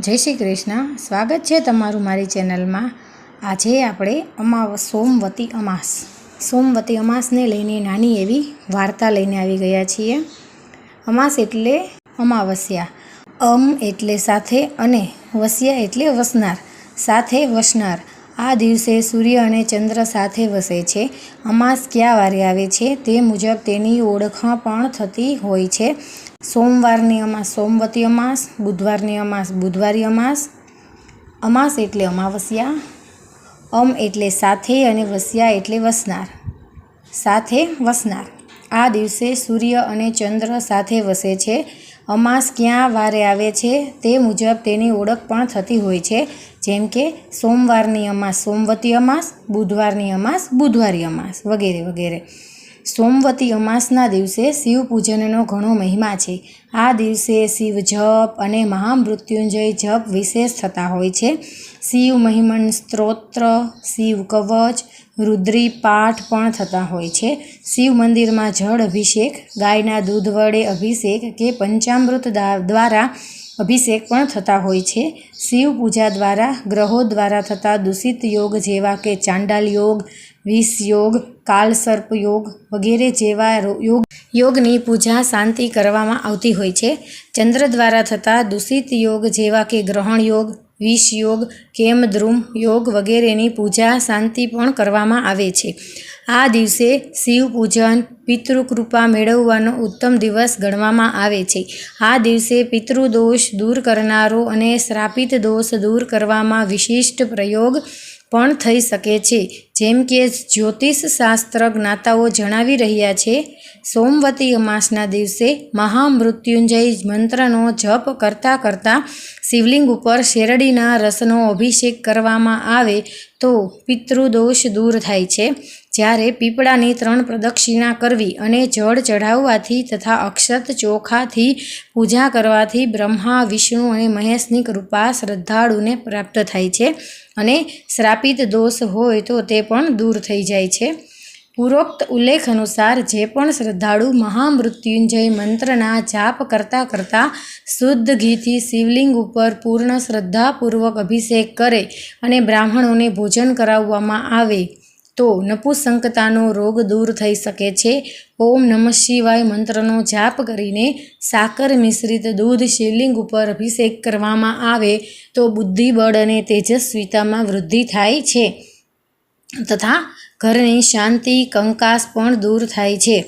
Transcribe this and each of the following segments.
જય શ્રી કૃષ્ણ. સ્વાગત છે તમારું મારી ચેનલમાં. આજે આપણે અમા સોમવતી અમાસ. સોમવતી અમાસને લઈને નાની એવી વાર્તા લઈને આવી ગયા છીએ. અમાસ એટલે અમાવસ્યા. અમ એટલે સાથે અને વસ્યા એટલે વસનાર. સાથે વસનાર. આ દિવસે સૂર્ય અને ચંદ્ર સાથે વસે છે. અમાસ કયા વારે આવે છે તે મુજબ તેની ઓળખ પણ થતી હોય છે. સોમવારની અમાસ, સોમવતી અમાસ, બુધવારની અમાસ, બુધવારી અમાસ. અમાસ એટલે અમાવસ્યા, અમ એટલે સાથે અને વસ્યા એટલે વસનાર. સાથે વસનાર. આ દિવસે સૂર્ય અને ચંદ્ર સાથે વસે છે. અમાસ ક્યાં વારે આવે છે તે મુજબ તેની ઓળખ પણ થતી હોય છે. જેમ કે સોમવારની અમાસ, સોમવતી અમાસ, બુધવારની અમાસ, બુધવારી અમાસ વગેરે વગેરે. સોમવતી અમાસના દિવસે શિવ પૂજનનો ઘણો મહિમા છે. આ દિવસે શિવ જપ અને મહામૃત્યુંજય જપ વિશેષ થતા હોય છે. શિવ મહિમન સ્ત્રોત્ર, શિવ કવચ, રુદ્રી પાઠ પણ થતા હોય છે. શિવ મંદિરમાં જળ અભિષેક, ગાયના દૂધ વડે અભિષેક કે પંચામૃત દ્વારા અભિષેક પણ થતા હોય છે. શિવ પૂજા દ્વારા, ગ્રહો દ્વારા થતા દૂષિત યોગ જેવા કે ચાંડાલ યોગ વિષ યોગ, કાલસર્પ યોગ વગેરે જેવા યોગ, યોગની પૂજા શાંતિ કરવામાં આવતી હોય છે. ચંદ્ર દ્વારા થતા દૂષિત યોગ જેવા કે ગ્રહણ યોગ, વિષ યોગ કેમદ્રુમ યોગ વગેરેની પૂજા શાંતિ પણ કરવામાં આવે છે. આ દિવસે શિવ પૂજન, પિતૃકૃપા મેળવવાનો ઉત્તમ દિવસ ગણવામાં આવે છે. આ દિવસે પિતૃદોષ દૂર કરનારો અને શ્રાપિત દોષ દૂર કરવામાં વિશિષ્ટ પ્રયોગ પણ થઈ શકે છે. જેમ કે જ્યોતિષ શાસ્ત્ર જ્ઞાતાઓ જણાવી રહ્યા છે, સોમવતી અમાસના દિવસે મહામૃત્યુંજય મંત્રનો જપ કરતાં કરતાં શિવલિંગ ઉપર શેરડીના રસનો અભિષેક કરવામાં આવે તો પિતૃદોષ દૂર થાય છે. જ્યારે પીપળાની ત્રણ પ્રદક્ષિણા કરવી અને જળ ચઢાવવાથી તથા અક્ષત ચોખાથી પૂજા કરવાથી બ્રહ્મા, વિષ્ણુ અને મહેશની કૃપા શ્રદ્ધાળુને પ્રાપ્ત થાય છે અને શ્રાપિત દોષ હોય તો તે પણ દૂર થઈ જાય છે. પૂરોક્ત ઉલ્લેખ અનુસાર જે પણ શ્રદ્ધાળુ મહામૃત્યુંજય મંત્રના જાપ કરતાં કરતાં શુદ્ધ ઘીથી શિવલિંગ ઉપર પૂર્ણ શ્રદ્ધાપૂર્વક અભિષેક કરે અને બ્રાહ્મણોને ભોજન કરાવવામાં આવે તો નપુસંકતાનો રોગ દૂર થઈ શકે છે. ઓમ નમઃ શિવાય મંત્રનો જાપ કરીને સાકર મિશ્રિત દૂધ શિવલિંગ ઉપર અભિષેક કરવામાં આવે તો બુદ્ધિબળ અને તેજસ્વીતામાં વૃદ્ધિ થાય છે. તથા ઘરની શાંતિ, કંકાસ પણ દૂર થાય છે.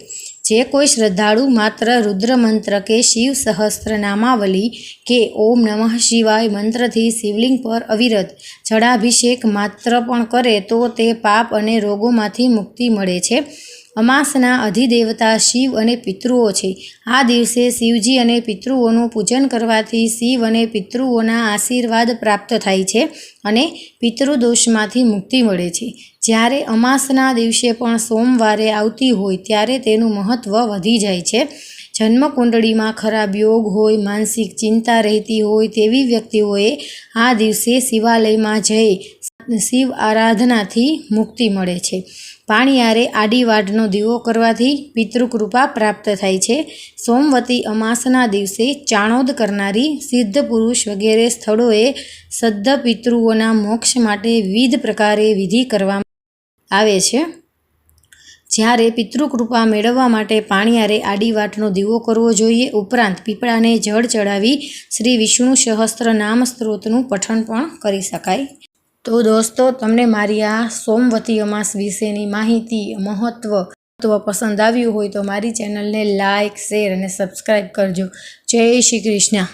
જે કોઈ શ્રદ્ધાળુ માત્ર રુદ્રમંત્ર કે શિવ સહસ્ત્રનામાવલી કે ઓમ નમઃ શિવાય મંત્રથી શિવલિંગ પર અવિરત જળાભિષેક માત્ર પણ કરે તો તે પાપ અને રોગોમાંથી મુક્તિ મળે છે. અમાસના અધિદેવતા શિવ અને પિતૃઓ છે. આ દિવસે શિવજી અને પિતૃઓનું પૂજન કરવાથી શિવ અને પિતૃઓના આશીર્વાદ પ્રાપ્ત થાય છે અને પિતૃદોષમાંથી મુક્તિ મળે છે. જ્યારે અમાસના દિવસે પણ સોમવારે આવતી હોય ત્યારે તેનું મહત્ત્વ વધી જાય છે. જન્મકુંડળીમાં ખરાબ યોગ હોય, માનસિક ચિંતા રહેતી હોય તેવી વ્યક્તિઓએ આ દિવસે શિવાલયમાં જઈ શિવ આરાધનાથી મુક્તિ મળે છે. પાણીયારે આડી વાડનો દીવો કરવાથી પિતૃકૃપા પ્રાપ્ત થાય છે. સોમવતી અમાસના દિવસે ચાણોદ કરનારી સિદ્ધ પુરુષ વગેરે સ્થળોએ સદ્ધ પિતૃઓના મોક્ષ માટે વિવિધ પ્રકારે વિધિ કરવામાં આવે છે. જ્યારે પિતૃકૃપા મેળવવા માટે પાણીયારે આડી વાટનો દીવો કરવો જોઈએ, ઉપરાંત પીપળાને જળ ચડાવી શ્રી વિષ્ણુ સહસ્ત્ર નામ સ્ત્રોતનું પઠન પણ કરી શકાય. તો દોસ્તો, તમને મારી આ સોમવતી અમાસ વિશેની માહિતી મહત્ત્વ મહત્ત્વ પસંદ આવ્યું હોય તો મારી ચેનલને લાઇક શેર અને સબસ્ક્રાઈબ કરજો. જય શ્રી કૃષ્ણ.